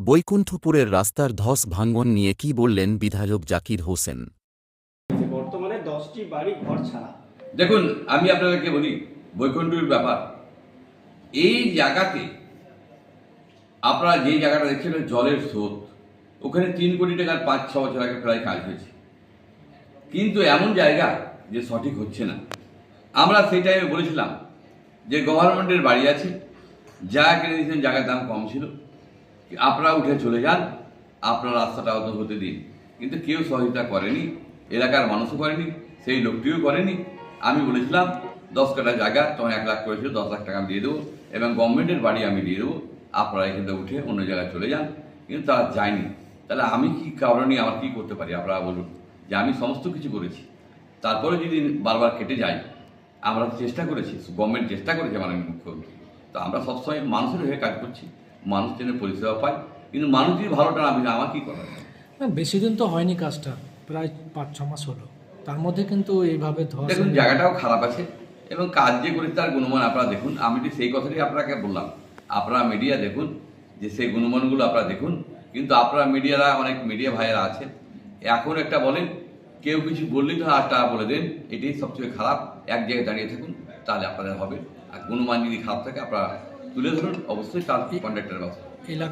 বৈকুণ্ঠপুরের রাস্তার ধস ভাঙ্গন নিয়ে কি বললেন বিধায়ক জাকির হোসেন? বর্তমানে দশটি বাড়ি ঘর ছাড়া। দেখুন আমি আপনাদেরকে বলি বৈকুণ্ঠের ব্যাপার। এই জায়গাতে আপনারা যে জায়গাটা দেখছেন জলের স্রোত। ওখানে তিন কোটি টাকার পাঁচ ছ বছর আগে প্রায় কাজ হয়েছে। কিন্তু এমন জায়গা যে সঠিক হচ্ছে না। আমরা সেই টাইমে বলেছিলাম যে গভর্নমেন্টের বাড়ি আছে, যা কিনে দিয়েছেন, জায়গার দাম কম ছিল। আপনারা উঠে চলে যান, আপনার রাস্তাটা অত হতে দিন। কিন্তু কেউ সহযোগিতা করেনি, এলাকার মানুষও করেনি, সেই লোকটিও করেনি। আমি বলেছিলাম, দশ কাটা জায়গা, তোমার এক লাখ করেছিল দশ লাখ টাকা আমি দিয়ে দেবো, এবং গভর্নমেন্টের বাড়ি আমি দিয়ে দেবো। আপনারা এখান থেকে উঠে অন্য জায়গায় চলে যান। কিন্তু তারা যায়নি। তাহলে আমি কি কারণে আমার কি করতে পারি? আপনারা বলুন। যে আমি সমস্ত কিছু করেছি। তারপরে যদি বারবার কেটে যাই আমরা চেষ্টা করেছি গভর্নমেন্ট চেষ্টা করেছে মাননীয় মুখ্যমন্ত্রী। তো আমরা সবসময় মানুষের হয়ে কাজ করছি মানুষ যেন পরিষেবা পায় কিন্তু মানুষ যদি ভালোটা না বুঝে আমার কি করার না বেশি দিন তো হয়নি কাজটা প্রায় পাঁচ ছ মাস হলো। তার মধ্যে কিন্তু এইভাবে দেখুন জায়গাটাও খারাপ আছে এবং কাজ যে করেছে তার গুণমান আপনারা দেখুন আমি তো সেই কথাটাই আপনাকে বললাম। আপনারা মিডিয়া দেখুন যে সেই গুণমানগুলো আপনারা দেখুন কিন্তু আপনারা মিডিয়ারা অনেক মিডিয়া ভাইয়েরা আছে এখন একটা বলেন কেউ কিছু বললেই তো আর টাকা বলে দেন এটাই সবচেয়ে খারাপ। এক জায়গায় দাঁড়িয়ে থাকুন তাহলে আপনাদের হবে। আর কোনো মান যদি খারাপ থাকে আপনারা তুলে ধরুন অবশ্যই তার কন্ট্রাক্টের ব্যবস্থা।